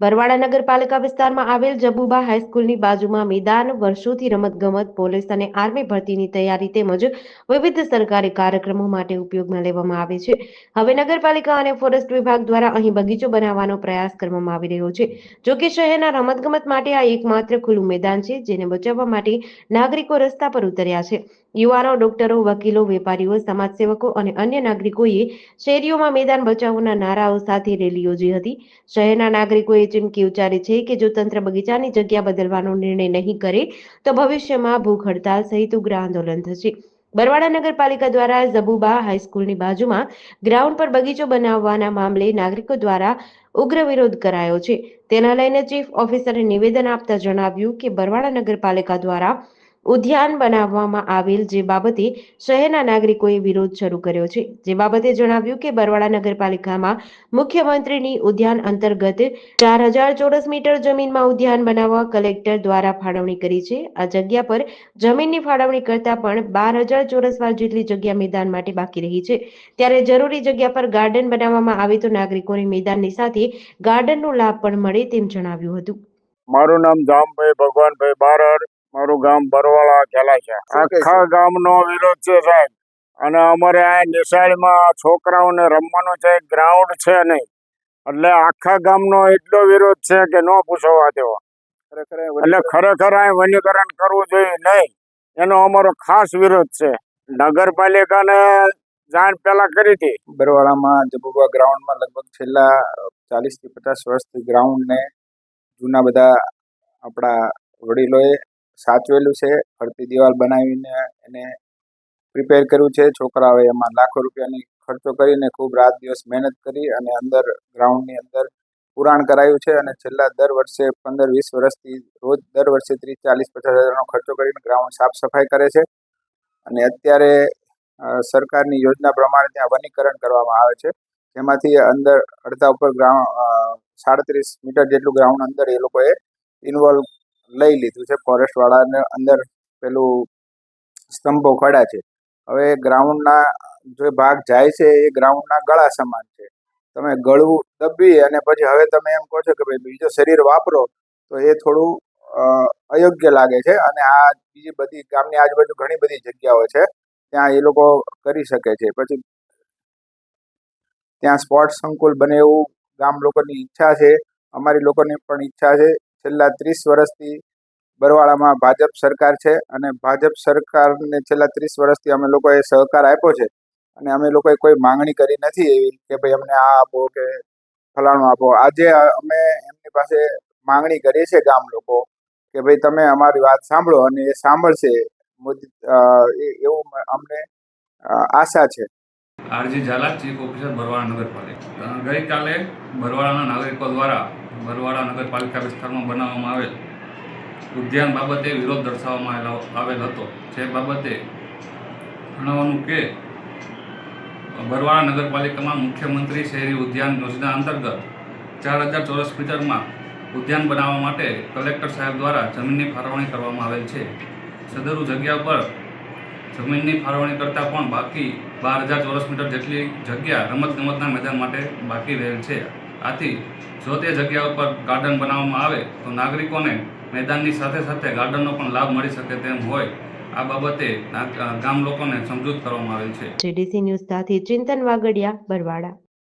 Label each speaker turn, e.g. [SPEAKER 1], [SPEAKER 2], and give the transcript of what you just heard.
[SPEAKER 1] બરવાડા નગરપાલિકા વિસ્તારમાં આવેલ જબુબા હાઈસ્કૂલની બાજુમાં મેદાન, વર્ષોથી રમતગમત, પોલીસ અને આર્મી ભરતીની તૈયારી તેમજ વિવિધ સરકારી કાર્યક્રમો માટે ઉપયોગમાં લેવામાં આવે છે. હવે નગરપાલિકા અને ફોરેસ્ટ વિભાગ દ્વારા અહીં બગીચો બનાવવાનો પ્રયાસ કરવામાં આવી રહ્યો છે. જો કે શહેરના રમતગમત માટે આ એકમાત્ર ખુલ્લું મેદાન છે, જેને બચાવવા માટે નાગરિકો રસ્તા પર ઉતર્યા છે. યુવાનો, ડોક્ટરો, વકીલો, વેપારીઓ, સમાજસેવકો અને અન્ય નાગરિકોએ શેરીઓમાં મેદાન બચાવોના નારાઓ સાથે રેલી યોજી હતી. શહેરના નાગરિકોએ ચીમકી ઉચ્ચારી છે કે જો તંત્ર બગીચાની જગ્યા બદલવાનો નિર્ણય નહીં કરે, તો ભવિષ્યમાં ભૂખ હડતાલ સહિત ઉગ્ર આંદોલન થશે. બરવાડા નગરપાલિકા દ્વારા ઝબુબા હાઈસ્કૂલની બાજુમાં ગ્રાઉન્ડ પર બગીચો બનાવવાના મામલે નાગરિકો દ્વારા ઉગ્ર વિરોધ કરાયો છે. તેના લઈને ચીફ ઓફિસરે નિવેદન આપતા જણાવ્યું કે બરવાડા નગરપાલિકા દ્વારા ઉદ્યાન બનાવવામાં આવેલ જે બાબતે શહેરના નાગરિકોએ વિરોધ શરૂ કર્યો છે. જે બાબતે જણાવ્યું કે બરવાડા નગરપાલિકામાં મુખ્યમંત્રીની ઉદ્યાન અંતર્ગત ચાર હજાર ચોરસ મીટર જમીનમાં ઉદ્યાન બનાવવા કલેક્ટર દ્વારા ફાળવણી કરી છે. આ જગ્યા પર જમીનની ફાળવણી કરતા પણ બાર હજાર ચોરસ વાર જેટલી જગ્યા મેદાન માટે બાકી રહી છે. ત્યારે જરૂરી જગ્યા પર ગાર્ડન બનાવવામાં આવે તો નાગરિકોને મેદાનની સાથે ગાર્ડનનો લાભ પણ મળે તેમ જણાવ્યું હતું.
[SPEAKER 2] મારું નામ જામભાઈ ભગવાનભાઈ બારડ. મારું ગામ બરવાળા છે. આખા ગામનો વિરોધ છે સાહેબ. અને અમારે આ નિશાળમાં છોકરાઓને રમવાનું છે ગ્રાઉન્ડ છે નહીં. એટલે આખા ગામનો એટલો વિરોધ છે કે ન પૂછવા દેવો. એટલે ખરેખર આ વનીકરણ કરવું જોઈએ નહીં. એનો અમારો ખાસ વિરોધ છે. નગરપાલિકાને જાણ પેલા કરી હતી.
[SPEAKER 3] બરવાળામાં જબુબા ગ્રાઉન્ડમાં લગભગ છેલ્લા ચાલીસથી પચાસ વર્ષથી ગ્રાઉન્ડને જૂના બધા આપણા વડીલોએ સાચવેલું છે. ફરતી દિવાલ બનાવીને એને પ્રિપેર કર્યું છે. છોકરાઓએ એમાં લાખો રૂપિયાની ખર્ચો કરીને ખૂબ રાત દિવસ મહેનત કરી અને અંદર ગ્રાઉન્ડની અંદર પુરાણ કરાયું છે અને છેલ્લા દર વર્ષે પંદર વીસ વર્ષથી રોજ દર વર્ષે ત્રીસ, ચાલીસ, પચાસ હજારનો ખર્ચો કરીને ગ્રાઉન્ડ સાફ સફાઈ કરે છે. અને અત્યારે સરકારની યોજના પ્રમાણે ત્યાં વનીકરણ કરવામાં આવે છે. જેમાંથી અંદર અડધા ઉપર ગ્રાઉન્ડ સાડત્રીસ મીટર જેટલું ગ્રાઉન્ડ અંદર એ લોકોએ ઇન્વોલ્વ લઈ લીધું છે. ફોરેસ્ટ વાળાને અંદર પેલું સ્તંભો ખડા છે. હવે ગ્રાઉન્ડના જે ભાગ જાય છે એ ગ્રાઉન્ડના ગળા સમાન છે. તમે ગળું દબી અને પછી હવે તમે એમ કહો છો કે ભાઈ બીજો શરીર વાપરો, તો એ થોડું અયોગ્ય લાગે છે. અને આ બીજી બધી ગામની આજુબાજુ ઘણી બધી જગ્યાઓ છે, ત્યાં એ લોકો કરી શકે છે. પછી ત્યાં સ્પોર્ટ્સ સંકુલ બને એવું ગામ લોકોની ઈચ્છા છે. અમારી લોકોની પણ ઈચ્છા છે. છેલ્લા ત્રીસ વર્ષથી બરવાળામાં ભાજપ સરકાર છે અને ભાજપ સરકારને છેલ્લા ત્રીસ વર્ષથી અમે લોકોએ સહકાર આપ્યો છે અને અમે લોકોએ કોઈ માંગણી કરી નથી એવી કે ભાઈ અમને આ આપો કે ફલાણું આપો. આજે અમે એમની પાસે માંગણી કરીએ છીએ ગામ લોકો કે ભાઈ તમે અમારી વાત સાંભળો અને એ સાંભળશે. એવું અમને આશા છે.
[SPEAKER 4] RG Zala, chief officer Barwada નગરપાલિકા. ગઈકાલે બરવાડાના નાગરિકો દ્વારા બરવાડા નગરપાલિકા વિસ્તારમાં બનાવવામાં આવેલ ઉદ્યાન બાબતે વિરોધ દર્શાવવામાં આવેલો- હતો. જે બાબતે જણાવવાનું કે બરવાડા નગરપાલિકામાં મુખ્યમંત્રી શહેરી ઉદ્યાન યોજના અંતર્ગત ચાર હજાર ચોરસ મીટરમાં ઉદ્યાન બનાવવા માટે કલેક્ટર સાહેબ દ્વારા જમીનની ફાળવણી કરવામાં આવેલ છે. સદરુ જગ્યા પર જમીનની ફાળવણી કરતાં પણ બાકી બાર હજાર ચોરસ મીટર જેટલી જગ્યા રમતગમતના મેદાન માટે બાકી રહેલ છે. આથી જો તે જગ્યા ઉપર ગાર્ડન બનાવવામાં આવે તો નાગરિકોને મેદાનની સાથે સાથે ગાર્ડનનો પણ લાભ મળી શકે તેમ હોય, આ બાબતે ગામ લોકોને સમજૂત કરવામાં આવેલ છે.
[SPEAKER 1] ચિંતન વાગડિયા બરવાડા